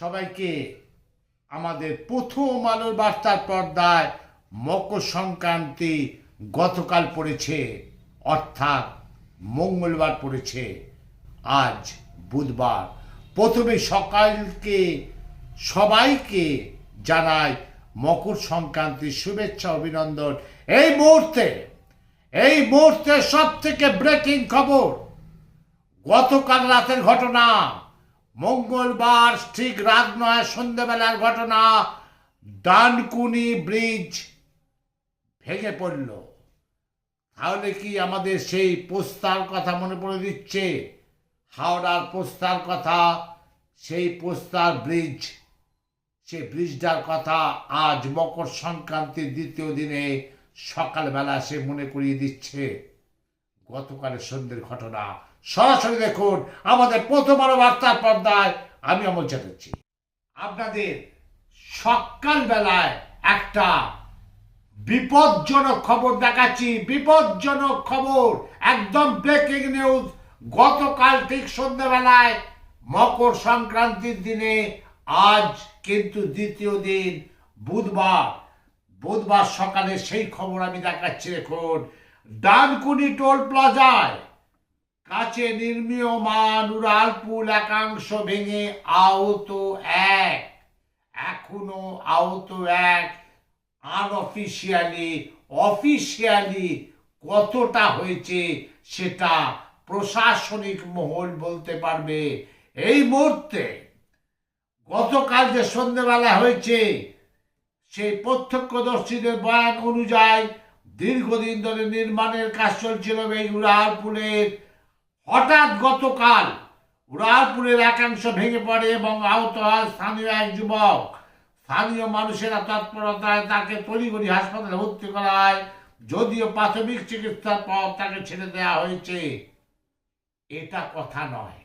সবাইকে আমাদের প্রথম আলোর বার্তার পর্দায় মকর সংক্রান্তি গতকাল পড়েছে, অর্থাৎ মঙ্গলবার পড়েছে, আজ বুধবার। প্রথমে সকালকে সবাইকে জানাই মকর সংক্রান্তির শুভেচ্ছা, অভিনন্দন। এই মুহূর্তে এই মুহূর্তে সব থেকে ব্রেকিং খবর, গতকাল রাতের ঘটনা। মঙ্গলবার ঠিক রাত নয় সন্ধ্যেবেলার ঘটনা ডানকুনি ব্রিজ ভেঙে পড়ল। তাহলে কি আমাদের সেই পোস্তার কথা মনে পড়ে দিচ্ছে? হাওড়ার পোস্তার কথা, সেই পোস্তার ব্রিজ, সেই ব্রিজটার কথা আজ মকর সংক্রান্তির দ্বিতীয় দিনে সকালবেলা সে মনে করিয়ে দিচ্ছে। গতকালের সন্ধ্যের ঘটনা সরাসরি দেখুন, আমাদের প্রথম আলো বার্তার পর্দায় আমি অমল চ্যাটার্জি। আপনাদের সকালবেলায় একটা বিপজ্জনক খবর দেখাচ্ছি। বিপজ্জনক খবর, একদম ব্রেকিং নিউজ গতকাল ঠিক সন্ধ্যাবেলায় মকর সংক্রান্তির দিনে, আজ কিন্তু দ্বিতীয় দিন, বুধবার। বুধবার সকালে সেই খবর আমি দেখাচ্ছি এখন ডানকুনি টোল প্লাজায় কাছে নির্মীয়মান উড়ালপুল একাংশ ভেঙে আহত এক। এখনও আহত এক। আনঅফিসিয়ালি অফিসিয়ালি কতটা হয়েছে সেটা প্রশাসনিক মহল বলতে পারবে। এই মুহূর্তে গতকাল যে সন্ধ্যেবেলা হয়েছে, সেই প্রত্যক্ষদর্শীদের বয়ান অনুযায়ী দীর্ঘদিন ধরে নির্মাণের কাজ চলছিল এই উড়ালপুলের হঠাৎ গতকাল উড়ালপুরের একাংশ ভেঙে পড়ে এবং আহত হয় স্থানীয় এক যুবক। স্থানীয় মানুষেরা তৎপরতায় তাকে তড়িঘড়ি হাসপাতালে ভর্তি করা হয়, যদিও প্রাথমিক চিকিৎসার পর তাকে ছেড়ে দেওয়া হয়েছে। এটা কথা নয়।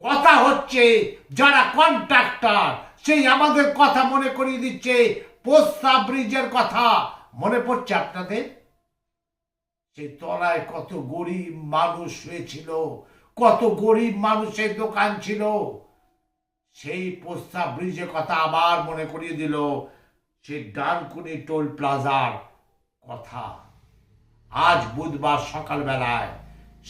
কথা হচ্ছে, যারা কন্ট্রাক্টর, সেই আমাদের কথা মনে করিয়ে দিচ্ছে, পোস্তা ব্রিজের কথা। মনে পড়ছে আপনাদের? সেই তলায় কত গরিব মানুষ হয়েছিল, কত গরিব মানুষের দোকান ছিল, সেই পোস্তা ব্রিজের কথা আবার মনে করিয়ে দিল সেই ডানকুনি টোল প্লাজার কথা। আজ বুধবার সকালবেলায়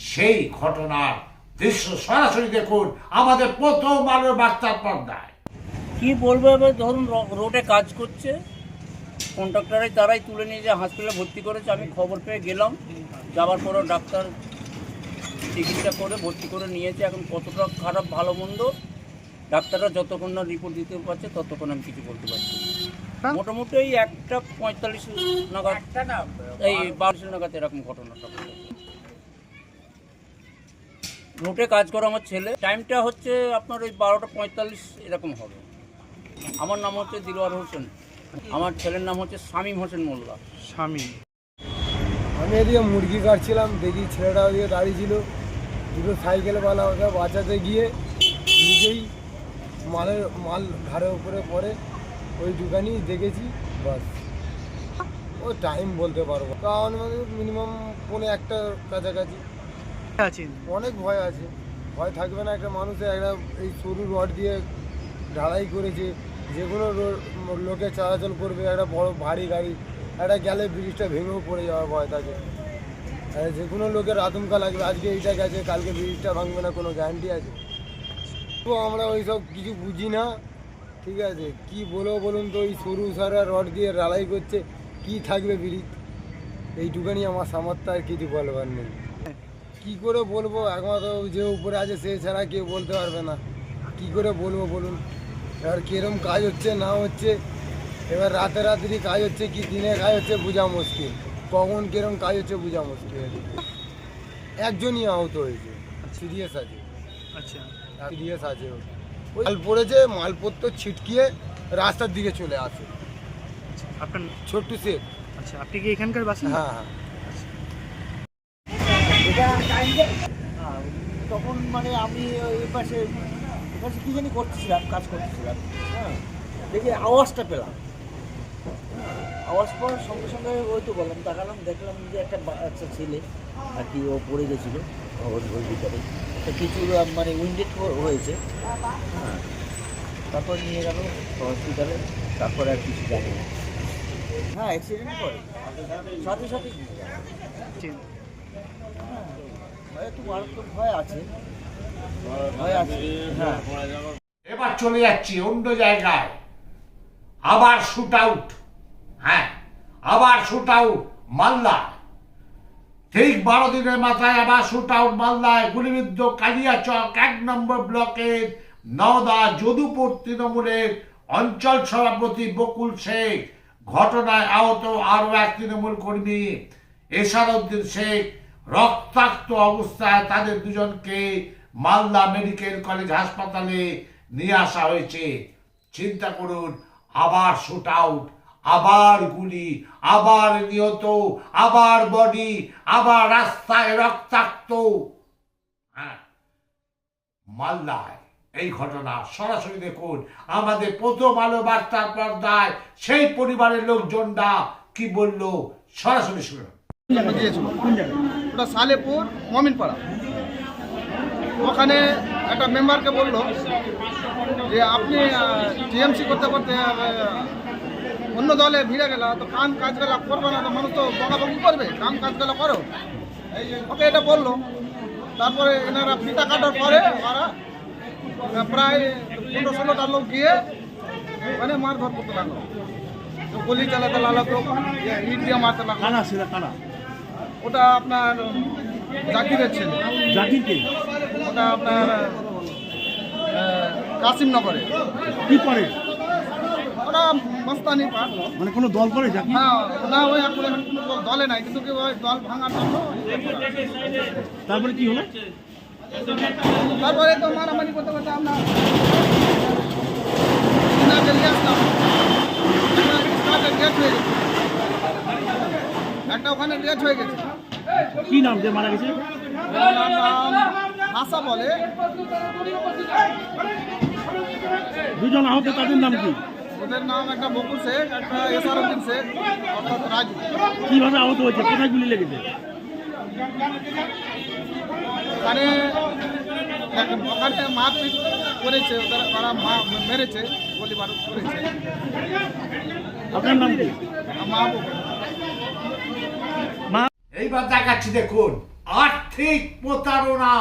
সেই ঘটনার দৃশ্য সরাসরি দেখুন আমাদের প্রথম আলোর বার্তার পর্দায়। কি বলব এবার, ধরুন রোডে কাজ করছে কন্ট্রাক্টরাই তারাই তুলে নিয়ে যে হসপিটালে ভর্তি করেছে আমি খবর পেয়ে গেলাম। যাওয়ার পরও ডাক্তার চিকিৎসা করে ভর্তি করে নিয়েছে। এখন কতটা খারাপ ভালো মন্দ ডাক্তাররা যতক্ষণ না রিপোর্ট দিতে পারছে ততক্ষণ আমি কিছু বলতে পারছি মোটামুটি এই একটা পঁয়তাল্লিশ নাগাদ এই বারোশো নাগাদ এরকম ঘটনাটা। রোডে কাজ করে আমার ছেলে। টাইমটা হচ্ছে আপনার ওই বারোটা পঁয়তাল্লিশ এরকম হবে। আমার নাম হচ্ছে দিলওয়ার হোসেন। আমার ছেলের নাম হচ্ছে শামীম হোসেন মোল্লা। স্বামী আমি এদিকে মুরগি কাটছিলাম দেখি ছেলেটা ওদিকে দাঁড়িয়ে ছিল দুটো সাইকেলওয়ালা ওকে বাঁচাতে গিয়ে নিজেই মালের মাল ঘাড়ের উপরে পড়ে ওই দোকানই দেখেছি বাস। ও টাইম বলতে পারব কারণ মিনিমাম পৌনে একটা কাছাকাছি। আছেন অনেক ভয় আছে। ভয় থাকবে না একটা মানুষের একটা এই সরু রড দিয়ে ঢালাই করেছে। যে কোনো লোকে চলাচল করবে, একটা বড় ভারী গাড়ি, একটা গেলে ব্রিজটা ভেঙেও পড়ে যাওয়ার ভয় থাকে। যে কোনো লোকের আতঙ্কা লাগবে, আজকে এইটা গেছে, কালকে ব্রিজটা ভাঙবে না, কোনো গ্যারান্টি আছে? তো আমরা ওই সব কিছু বুঝি না, ঠিক আছে? কি বলব বলুন তো ওই সরু সারা রড দিয়ে রালাই করছে, কি থাকবে ব্রিজ? এইটুখানি আমার সামর্থ্য আর কিছু বলবার নেই। কী করে বলব? একমাত্র যে উপরে আছে, সে ছাড়া কেউ বলতে পারবে না। কি করে বলব বলুন? এবার কিরম কাজ হচ্ছে না হচ্ছে এবার রাতে রাত্রি কাজ হচ্ছে কি দিনে কাজ হচ্ছে বোঝা মুশকিল। কখন কিরম কাজ হচ্ছে বোঝা মুশকিল। একজনই আহত হয়েছে সিরিয়াস আছে। আচ্ছা। সিরিয়াস আছে। ওই মাল পড়েছে মালপত্র ছিটকিয়ে রাস্তার দিকে চলে আসে। আপনার ছোট্ট শেখ আচ্ছা আপনি কি এখানকার বাসিন্দা? হ্যাঁ হ্যাঁ। তখন মানে আমি এই পাশে পাশে কী জানি করতেছিলাম কাজ করতেছিলাম হ্যাঁ দেখি আওয়াজটা পেলাম। হ্যাঁ, আওয়াজ পাওয়ার সঙ্গে সঙ্গে ওই তো বললাম তাকালাম দেখলাম যে একটা বাচ্চা ছেলে আর কি ও পড়ে গেছিল ওর ভিতরে। তো কিছু মানে উইন্ডেড হয়েছে। হ্যাঁ তারপর নিয়ে গেল হসপিটালে তারপরে আর কিছু জানি না হ্যাঁ অ্যাক্সিডেন্ট করে। সাথে সাথে হ্যাঁ একটু মারাত্মক ভয় আছে। এবার চলে যাচ্ছি অন্য জায়গায়। আবার শুট আউট হ্যাঁ আবার শুট আউট মালদা ঠিক বারো দিনের মাথায় আবার শুট আউট মালদায়। গুলিবিদ্ধ কালিয়াচক এক নম্বর ব্লকের নওদা যদুপুর তৃণমূলের অঞ্চল সভাপতি বকুল শেখ। ঘটনায় আহত আরও এক তৃণমূল কর্মী এসারউদ্দিন শেখ। রক্তাক্ত অবস্থায় তাদের দুজনকে মালদা মেডিকেল কলেজ হাসপাতালে নিয়ে আসা হয়েছে। চিন্তা করুন, আবার শুট আউট আবার গুলি, আবার নিহত, আবার বডি আবার রাস্তায় রক্তাক্ত। হ্যাঁ মালদায় এই ঘটনা সরাসরি দেখুন। আমাদের প্রথম আলো বার্তার পর্দায় সেই পরিবারের লোকজনরা কি বলল? সরাসরি শুনুন। সালেপুর মমিনপাড়া। ওখানে একটা মেম্বারকে বলল যে আপনি টিএমসি করতে করতে অন্য দলে ভিড়ে গেল তো কাম কাজ গেলা করবে না তো মানুষ তো বকাবকি করবে কাম কাজ গেলা করো ওকে এটা বলল। তারপরে এনারা ফিতা কাটার পরে ওরা প্রায় পনেরো ষোলোটা লোক গিয়ে মানে মারধর করতে লাগল। তো গুলি চালাতে লাগল তো ইট দিয়ে মারতে লাগল। ওটা আপনার জাকিরের ছেলে। জাকিরকে? ওটা আপনার কাসিমনগরে কি করে ওটা মস্তানি পাঠ মানে কোনো দল করে জাকির হ্যাঁ না ওই এখন কোনো দলে নাই কিন্তু কি ওই দল ভাঙার জন্য তারপরে কি হলো? তারপরে তো মারামারি করতে করতে আমরা ইনাকে নিয়ে আসলাম। একটা ওখানে ডেট হয়ে গেছে। কি নাম যে মারা গেছে? নাম ভাষা বলে। দুজন আহত তাদের নাম কি? ওদের নাম একটা বকুল শেখ একটা এসারুদ্দিন শেখ অর্থাৎ রাজু। কীভাবে আহত হয়েছে? কোথায় গুলি লেগেছে? ওখানে এক- ওখানে মারপিট করেছে ওদের তারা মা- মেরেছে গুলি বারুদ করেছে। আপনার নাম কি? এইবার দেখাচ্ছি দেখুন আর্থিক প্রতারণা।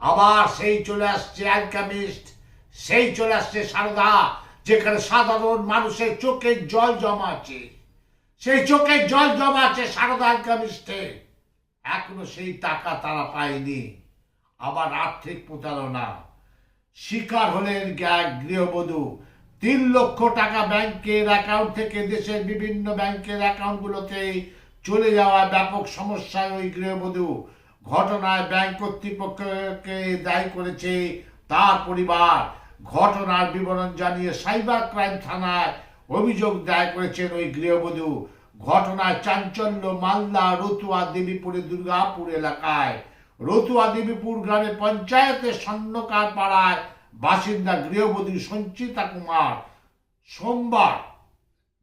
আবার সেই চলে আসছে অ্যালকামিস্ট সেই চলে আসছে সারদা, যেখানে সাধারণ মানুষের চোখের জল জমা আছে। সেই চোখের জল জমা আছে সারদা অ্যালকামিস্টে এখনও সেই টাকা তারা পায়নি। আবার আর্থিক প্রতারণা। শিকার হলেন গৃহবধূ। তিন লক্ষ টাকা ব্যাংকের অ্যাকাউন্ট থেকে দেশের বিভিন্ন ব্যাংকের অ্যাকাউন্টগুলোতে চলে যাওয়া ব্যাপক সমস্যায় ওই গৃহবধূ। ঘটনায় ব্যাংক কর্তৃপক্ষকে দায়ী করেছে তার পরিবার। ঘটনার বিবরণ জানিয়ে সাইবার ক্রাইম থানায় অভিযোগ দায়ের করেছেন ওই গৃহবধূ। ঘটনায় চাঞ্চল্য, মালদা, রতুয়া, দেবীপুরে, দুর্গাপুর এলাকায়। রতুয়া, দেবীপুর গ্রামে পঞ্চায়েতের স্বর্ণকার পাড়ায় বাসিন্দা গৃহবধূ সঞ্চিতা কুমার সোমবার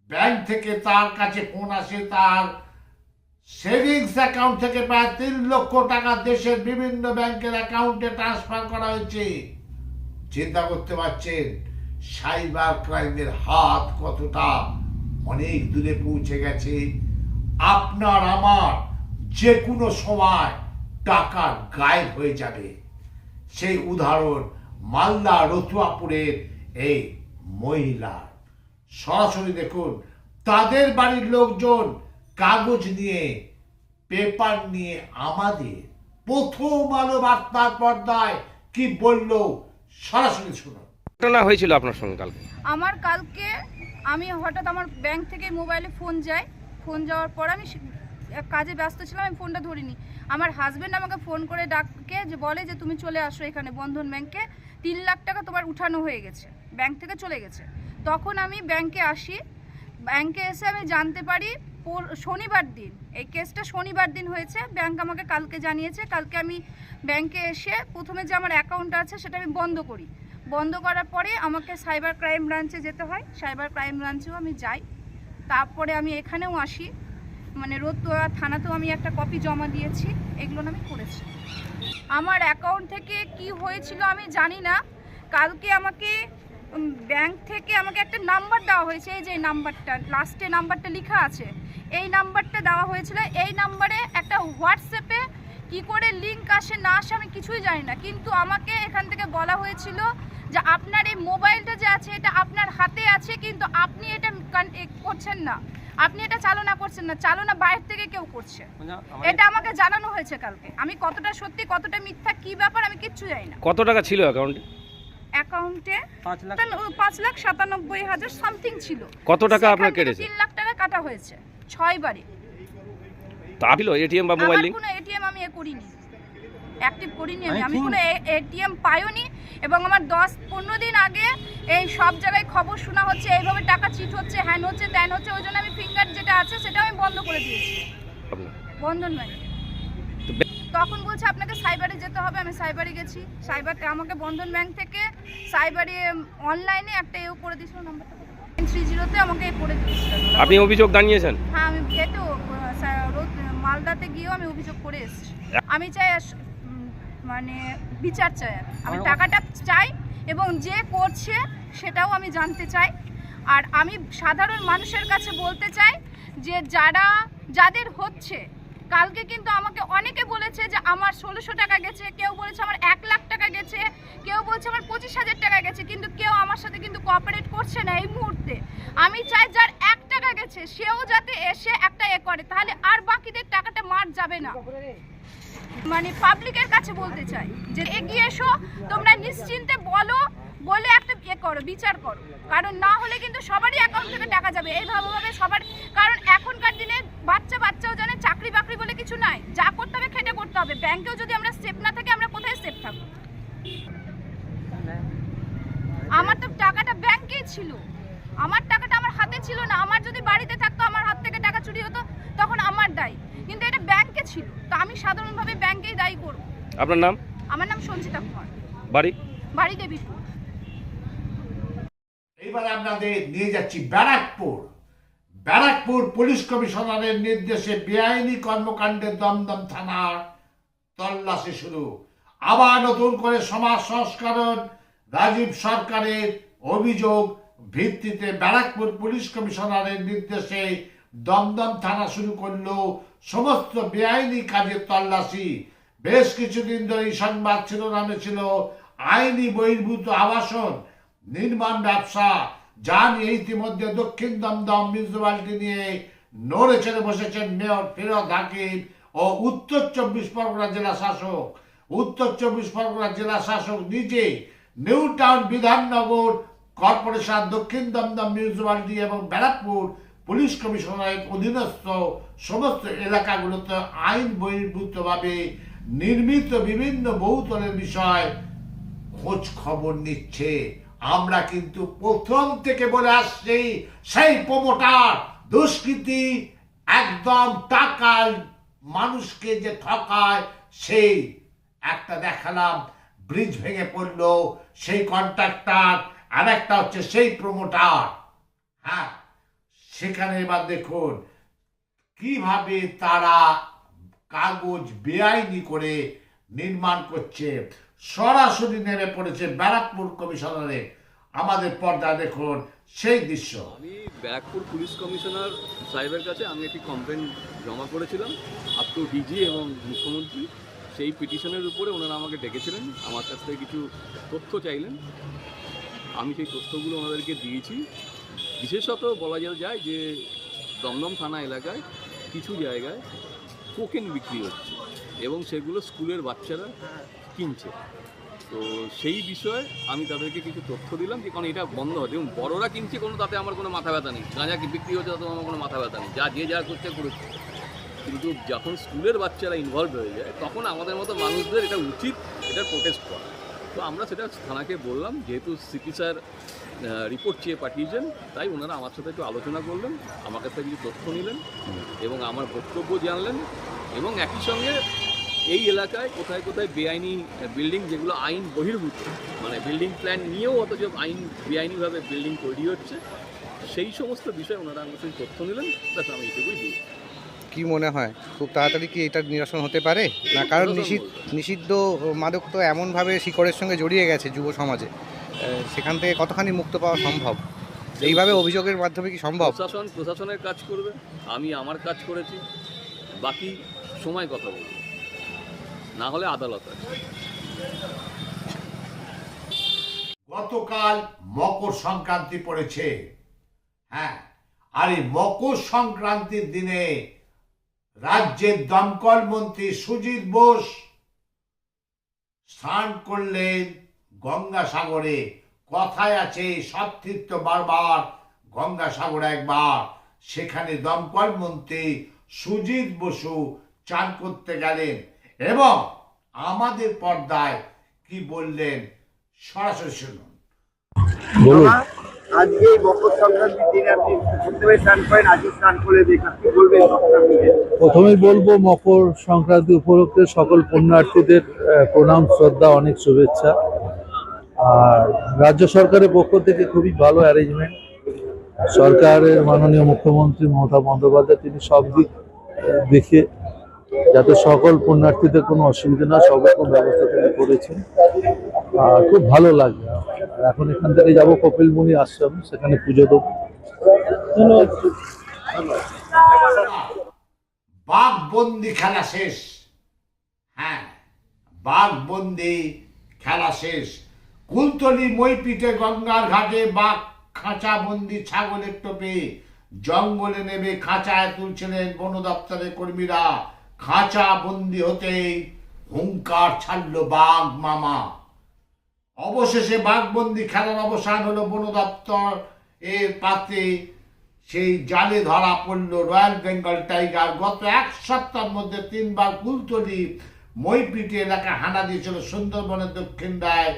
ব্যাংক থেকে তার কাছে ফোন আসে তার সেভিংস অ্যাকাউন্ট থেকে প্রায় তিন লক্ষ টাকা দেশের বিভিন্ন ব্যাংকের অ্যাকাউন্টে ট্রান্সফার করা হয়েছে। চিন্তা করতে পারছেন, সাইবার ক্রাইমের হাত কতটা অনেক দূরে পৌঁছে গেছে। আপনার, আমার যে কোনো সময় টাকা গায়েব হয়ে যাবে। সেই উদাহরণ মালদা রতুয়াপুরের এই মহিলা সরাসরি দেখুন, তাদের বাড়ির লোকজন কাগজ নিয়ে পেপার নিয়ে আমাদের প্রথম আলো বার্তার পর্দায় কি বলল সরাসরি শুনুন। ঘটনা হয়েছিল আপনার সঙ্গে কালকে? আমার কালকে আমি হঠাৎ আমার ব্যাংক থেকে মোবাইলে ফোন যায় ফোন যাওয়ার পর আমি কাজে ব্যস্ত ছিলাম আমি ফোনটা ধরিনি। আমার হাজব্যান্ড আমাকে ফোন করে ডাকে যে বলে যে তুমি চলে আসো এখানে বন্ধন ব্যাংকে তিন লাখ টাকা তোমার উঠানো হয়ে গেছে ব্যাংক থেকে চলে গেছে। তখন আমি ব্যাংকে আসি। ব্যাংকে এসে আমি জানতে পারি পোর- শনিবার দিন। এই কেসটা শনিবার দিন হয়েছে। ব্যাংক আমাকে কালকে জানিয়েছে। কালকে আমি ব্যাংকে এসে প্রথমে যে আমার অ্যাকাউন্ট আছে সেটা আমি বন্ধ করি। বন্ধ করার পরে আমাকে সাইবার ক্রাইম ব্রাঞ্চে যেতে হয়। সাইবার ক্রাইম ব্রাঞ্চেও আমি যাই। তারপরে আমি এখানেও আসি। মানে রতুয়া থানাতেও আমি একটা কপি জমা দিয়েছি। এগুলো আমি করেছি। আমার অ্যাকাউন্ট থেকে কি হয়েছিল আমি জানি না। কালকে আমাকে ব্যাংক থেকে আমাকে একটা নাম্বার দেওয়া হয়েছে এই যে এই নাম্বারটা লাস্টে নাম্বারটা লেখা আছে। এই নাম্বারটা দেওয়া হয়েছিল এই নাম্বারে একটা হোয়াটসঅ্যাপে কি করে লিংক আসে না আসে আমি কিছুই জানি না। কিন্তু আমাকে এখান থেকে বলা হয়েছিল যে আপনার এই মোবাইলটা যে আছে এটা আপনার হাতে আছে কিন্তু আপনি এটা করছেন না। আপনি এটা চালনা করছেন না চালনা বাইরে থেকে কেউ করছে। এটা আমাকে জানানো হয়েছে কালকে। আমি কতটা সত্যি কতটা মিথ্যা কি ব্যাপার আমি কিচ্ছু জানি না। কত টাকা ছিল অ্যাকাউন্টে অ্যাকাউন্টে পাঁচ লাখ সাতানব্বই হাজার সামথিং ছিল। কত টাকা আপনার কেটেছে? তিন লাখ টাকা কাটা হয়েছে ছয় বারে তা ছিল এটিএম বা মোবাইল লিঙ্ক কোনো এটিএম আমি এ করিনি। অ্যাক্টিভ করিনি আমি। আমি কোনো এটিএম পাইওনি এবং আমার দশ পনেরো দিন আগে এই সব জায়গায় খবর শোনা হচ্ছে এইভাবে টাকা চিট হচ্ছে হ্যান হচ্ছে ত্যান হচ্ছে ওই জন্য আমি ফিঙ্গার যেটা আছে সেটা আমি বন্ধ করে দিয়েছি। বন্ধন ব্যাংক তখন বলছে আপনাকে সাইবারে যেতে হবে আমি সাইবারে গেছি। সাইবারে আমাকে বন্ধন ব্যাংক থেকে সাইবারে অনলাইনে একটা এও করে দিয়েছিল নাম্বারটা থ্রি জিরোতে আমাকে এ করে দিয়েছিল। আপনি অভিযোগ জানিয়েছেন? হ্যাঁ আমি রোদ- মালদাতে গিয়েও আমি অভিযোগ করে এসেছি। আমি চাই মানে বিচার চাই। আমি টাকাটা চাই এবং যে করছে সেটাও আমি জানতে চাই। আর আমি সাধারণ মানুষের কাছে বলতে চাই যে যারা যাদের হচ্ছে কালকে কিন্তু আমাকে অনেকে বলেছে যে আমার ষোলোশো টাকা গেছে, কেউ বলেছে আমার এক লাখ টাকা গেছে, কেউ বলছে আমার পঁচিশ হাজার টাকা গেছে, কিন্তু কেউ আমার সাথে কিন্তু কোঅপারেট করছে না এই মুহূর্তে। আমি চাই যার এক টাকা গেছে, সেও যাতে এসে একটা এ করে, তাহলে আর বাকিদের টাকাটা মার যাবে না। মানে পাবলিকের কাছে বলতে চাই যে এগিয়ে এসো, তোমরা নিশ্চিন্তে বলো, বলে একটা ইয়ে করো, বিচার করো। কারণ না হলে কিন্তু সবারই অ্যাকাউন্ট থেকে টাকা যাবে এইভাবে সবার কারণ এখনকার দিনে বাচ্চা বাচ্চাও জানে চাকরি বাকরি বলে কিছু নাই যা করতে হবে খেটে করতে হবে ব্যাংকেও যদি আমরা সেফ না থাকি আমরা কোথায় সেফ থাকব? আমার তো টাকাটা ব্যাংকেই ছিল। আমার টাকাটা আমার হাতে ছিল না। আমার যদি বাড়িতে থাকতো আমার হাত থেকে টাকা চুরি হতো তখন আমার দায়ী। কিন্তু এটা ব্যাংকে ছিল। তো আমি সাধারণভাবে ব্যাংকেই দায়ী করব। আপনার নাম? আমার নাম সঞ্চিতা কুমার। বাড়ি? বাড়ি দেবীপুর। এইবার আপনাদের নিয়ে যাচ্ছি ব্যারাকপুর। ব্যারাকপুর পুলিশ কমিশনারের নির্দেশে বেআইনি কর্মকাণ্ডে দমদম থানার তল্লাশি শুরু। আবার নতুন করে সমাজ সংস্করণ, রাজীব সরকারের অভিযোগ ভিত্তিতে ব্যারাকপুর পুলিশ কমিশনারের নির্দেশে দমদম থানা শুরু করল সমস্ত বেআইনি কাজের তল্লাশি। বেশ কিছুদিন ধরে এই সংবাদ শিরোনামে ছিল আইনি বহির্ভূত আবাসন, নির্মাণ ব্যবসা, যা নিয়ে ইতিমধ্যে দক্ষিণ দমদম মিউনিসিপালিটি নিয়ে নড়ে ছেড়ে বসেছেন মেয়র ফিরোজ হাকিম। ও উত্তর চব্বিশ পরগনা জেলা শাসক, উত্তর চব্বিশ পরগনা জেলা শাসক নিজে নিউ টাউন বিধাননগর কর্পোরেশন, দক্ষিণ দমদম মিউনিসিপালিটি এবং ব্যারাকপুর পুলিশ কমিশনারের অধীনস্থ সমস্ত এলাকাগুলোতে আইন বহির্ভূতভাবে নির্মিত বিভিন্ন বহুতলের বিষয় খোঁজ খবর নিচ্ছে। আমরা কিন্তু প্রথম থেকে বলে আসছি, সেই প্রমোটার, দুষ্কৃতি, একদম টাকায় মানুষকে যে ঠকায়, সেই একটা দেখালাম, ব্রিজ ভেঙে পড়ল, সেই কন্ট্রাক্টর আর একটা হচ্ছে সেই প্রমোটার হ্যাঁ সেখানে এবার দেখুন, কীভাবে তারা কাগজ বেআইনি করে নির্মাণ করছে। সরাসরি নেমে পড়েছে ব্যারাকপুর কমিশনারে। আমাদের পর্দা দেখুন সেই দৃশ্য। আমি ব্যারাকপুর পুলিশ কমিশনার সাহেবের কাছে আমি একটি কমপ্লেন জমা করেছিলাম আপ টু ডিজি এবং মুখ্যমন্ত্রী। সেই পিটিশনের উপরে ওনারা আমাকে ডেকেছিলেন, আমার কাছ থেকে কিছু তথ্য চাইলেন। আমি সেই তথ্যগুলো ওনাদেরকে দিয়েছি। বিশেষত বলা যায় যে দমদম থানা এলাকায় কিছু জায়গায় কোকেন বিক্রি হচ্ছে এবং সেগুলো স্কুলের বাচ্চারা কিনছে। তো সেই বিষয়ে আমি তাদেরকে কিছু তথ্য দিলাম যে কারণ এটা বন্ধ হয়। এবং বড়রা কিনছে কোনো তাতে আমার কোনো মাথা ব্যথা নেই। গাঁজা কি বিক্রি হচ্ছে তাতে আমার কোনো মাথা ব্যথা নেই। যা যে যা করছে করুক। কিন্তু যখন স্কুলের বাচ্চারা ইনভলভ হয়ে যায় তখন আমাদের মতো মানুষদের এটা উচিত এটা প্রোটেস্ট করা। তো আমরা সেটা থানাকে বললাম যেহেতু সিপি স্যার রিপোর্ট চেয়ে পাঠিয়েছেন তাই ওনারা আমার সাথে একটু আলোচনা করলেন আমার কাছ থেকে কিছু তথ্য নিলেন এবং আমার বক্তব্য জানলেন এবং একই সঙ্গে এই এলাকায় কোথায় কোথায় বেআইনি বিল্ডিং যেগুলো আইন বহির্ভূত মানে বিল্ডিং প্ল্যান নিয়েও অথচ আইন বেআইনিভাবে বিল্ডিং তৈরি হচ্ছে সেই সমস্ত বিষয়ে ওনারা আমার কাছে তথ্য নিলেন ব্যাস আমি এটুকুই দিই। কি মনে হয়? খুব তাড়াতাড়ি কি এটা নিরসন হতে পারে? না কারণ নিষিদ্ধ নিষিদ্ধ মাদক তো এমনভাবে শিকড়ের সঙ্গে জড়িয়ে গেছে যুব সমাজে। সেখান থেকে কতখানি মুক্ত পাওয়া সম্ভব? এইভাবে অভিযোগের মাধ্যমে কি সম্ভব? প্রশাসন প্রশাসনের কাজ করবে আমি আমার কাজ করেছি বাকি সময় কথা বলব। না হলে আদালত গতকাল মকর সংক্রান্তি পড়েছে। হ্যাঁ আর এই মকর সংক্রান্তির দিনে রাজ্যের দমকল মন্ত্রী সুজিত বোস স্নান করলেন গঙ্গাসাগরে। কথায় আছে সব তীর্থ বারবার গঙ্গাসাগরে একবার। সেখানে দমকল মন্ত্রী সুজিত বসু চান করতে গেলেন। এবং আমাদের পর্দায় কি বললেন? সরাসরি শুনুন। আজকে এই মকর সংক্রান্তির দিনে আপনি প্রথমে স্নান করেন আজকে স্নান করে দেখা কি বলবেন? প্রথমেই বলব মকর সংক্রান্তি উপলক্ষে সকল পুণ্যার্থীদের প্রণাম শ্রদ্ধা অনেক শুভেচ্ছা। আর রাজ্য সরকারের পক্ষ থেকে খুবই ভালো অ্যারেঞ্জমেন্ট সরকারের মাননীয় মুখ্যমন্ত্রী মমতা বন্দ্যোপাধ্যায় তিনি সব দিক দেখে যাতে সকল পুণ্যার্থীদের কোনো অসুবিধা না সব রকম ব্যবস্থা তিনি করেছেন। খুব ভালো লাগে। এখন এখান থেকে যাব কপিলমুনি আশ্রম, সেখানে পুজো দেবো। বাঘ বন্দি খেলা শেষ। হ্যাঁ বাঘ বন্দি খেলা শেষ। কুলতলি মইপিটে গঙ্গার ঘাটে বাঘ খাঁচা বন্দি, ছাগলের টোপে জঙ্গলে নেমে খাঁচায় তুলছিলেন বন দপ্তরের কর্মীরা। খাঁচা বন্দি হতেই হুঙ্কার ছাড়লো বাঘ মামা। অবশেষে বাঘবন্দি খেলার অবসান হলো বন দপ্তর এর পাতে সেই জালে ধরা পড়ল রয়্যাল বেঙ্গল টাইগার। গত এক সপ্তাহের মধ্যে তিনবার কুলতলি মইপিটি এলাকা হানা দিয়েছিল সুন্দরবনের দক্ষিণ রায়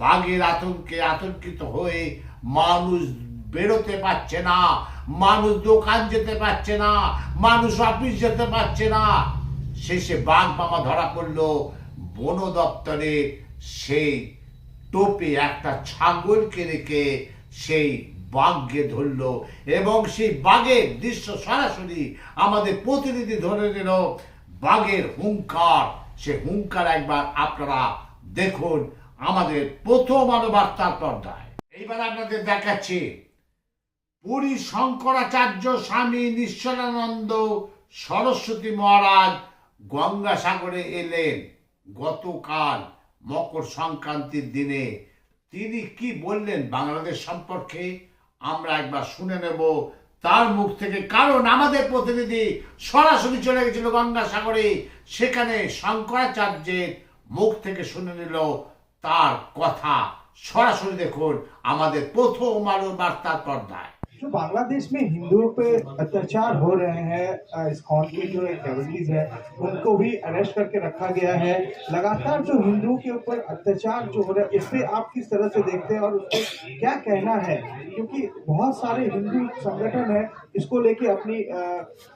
বাঘের আতঙ্কে আতঙ্কিত হয়ে মানুষ বেরোতে পারছে না, মানুষ দোকান যেতে পারছে না, মানুষ অফিস যেতে পারছে না। শেষে বাঘ মামা ধরা পড়ল। বন দপ্তরে সেই টোপে একটা ছাগলকে রেখে সেই বাঘকে ধরলো এবং সেই বাঘের দৃশ্য সরাসরি আমাদের প্রতিনিধি ধরে নিল। বাঘের হুঙ্কার, সে হুঙ্কার একবার আপনারা দেখুন আমাদের প্রথম আলো বার্তার পর্দায়। এইবার আপনাদের দেখাচ্ছি, পুরী শঙ্করাচার্য স্বামী নিশ্চলানন্দ সরস্বতী মহারাজ গঙ্গাসাগরে এলেন। গতকাল মকর সংক্রান্তির দিনে তিনি কি বললেন বাংলাদেশ সম্পর্কে? আমরা একবার শুনে নেব। তার মুখ থেকে কারণ আমাদের প্রতিনিধি সরাসরি চলে গেছিল গঙ্গাসাগরে। সেখানে শঙ্করাচার্যের মুখ থেকে শুনে নিল তার কথা। সরাসরি দেখুন আমাদের প্রথম আলোর বার্তার পর্দায়। जो बांग्लादेश में हिंदुओं पे अत्याचार हो रहे हैं इस्कॉन के जो डेवलीज है, उनको भी अरेस्ट करके रखा गया है। लगातार जो हिंदुओं के ऊपर अत्याचार जो हो रहा है, इस पे आप किस तरह से देखते हैं और उसको क्या कहना है? क्योंकि बहुत सारे हिंदू संगठन है, इसको लेके अपनी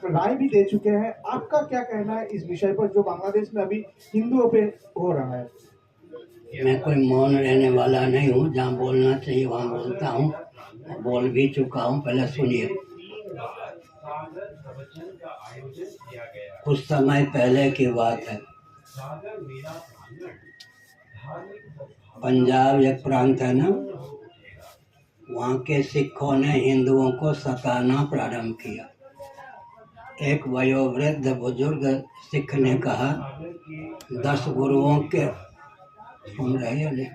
राय भी दे चुके हैं। आपका क्या कहना है इस विषय पर जो बांग्लादेश में अभी हिंदुओं पे हो रहा है? मैं कोई मौन रहने वाला नहीं हूँ, जहाँ बोलना चाहिए वहाँ बोलता हूँ। बोल भी चुका हूँ, पहले सुनिए। कुछ समय पहले की बात है। पंजाब एक प्रांत है ना? वहाँ के सिखों ने हिंदुओं को सताना प्रारंभ किया। एक वयोवृद्ध बुज़ुर्ग सिख ने कहा, दस गुरुओं के रहे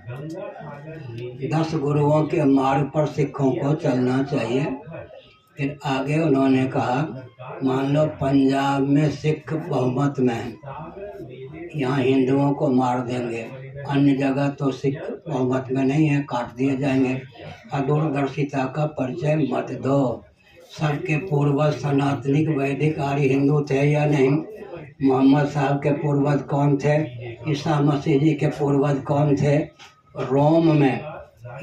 दस गुरुओं के मार्ग पर सिखों को चलना चाहिए। फिर आगे उन्होंने कहा, मान लो पंजाब में सिख बहुमत में है, यहाँ हिंदुओं को मार देंगे। अन्य जगह तो सिख बहुमत में नहीं है, काट दिए जाएँगे। अदूरदर्शिता का परिचय मत दो। सबके पूर्वज सनातनिक, वैदिक, आर्य, हिंदू थे या नहीं? मोहम्मद साहब के पूर्वज कौन थे? ईसा मसीह जी के पूर्वज कौन थे? रोम में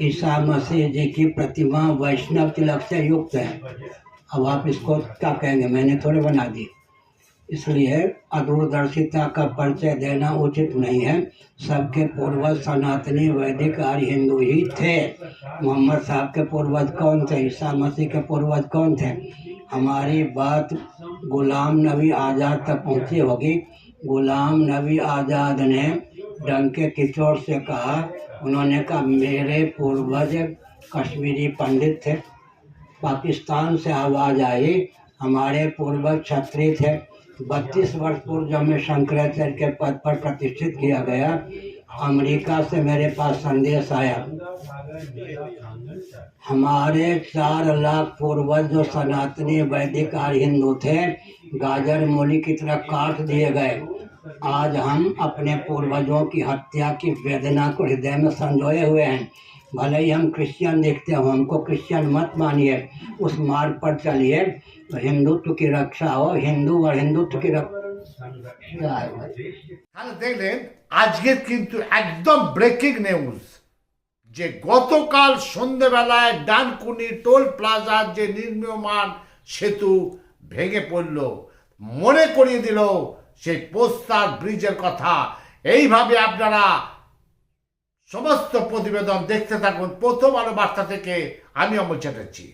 ईसा मसीह जी की प्रतिमा वैष्णव तिलक से युक्त है। अब आप इसको क्या कहेंगे? मैंने थोड़े बना दी। इसलिए अदूरदर्शिता का परिचय देना उचित नहीं है। सबके पूर्वज सनातनी, वैदिक, आर्य, हिंदू ही थे। मोहम्मद साहब के पूर्वज कौन थे? ईसा मसीह के पूर्वज कौन थे? हमारी बात गुलाम नबी आज़ाद तक पहुँची होगी। गुलाम नबी आज़ाद ने डंके के चोट से कहा, उन्होंने कहा, मेरे पूर्वज कश्मीरी पंडित थे, पाकिस्तान से आवाज़ आई, हमारे पूर्वज क्षत्रिय थे। बत्तीस वर्ष पूर्व जब मैं शंकराचार्य के पद पर प्रतिष्ठित किया गया अमेरिका से मेरे पास संदेश आया। हमारे चार लाख पूर्वज जो सनातनी वैदिक और हिंदू थे, गाजर मूली की तरह काट दिए गए। आज हम अपने पूर्वजों की हत्या की वेदना को हृदय में संजोए हुए हैं। भले ही हम क्रिश्चियन देखते हो, हमको क्रिश्चियन मत मानिए। उस मार्ग पर चलिए। तो हिंदुत्व की रक्षा हो, हिंदू और हिंदुत्व की रक्षा তাহলে দেখলেন, আজকের কিন্তু একদম ব্রেকিং নিউজ যে গতকাল সন্ধেবেলায় ডানকুনি টোল প্লাজার যে নির্মীয়মান সেতু ভেঙে পড়ল, মনে করিয়ে দিল সেই পোস্টার ব্রিজের কথা। এইভাবে আপনারা সমস্ত প্রতিবেদন দেখতে থাকুন। প্রথম আলো বার্তা থেকে আমি অমল চ্যাটার্জি।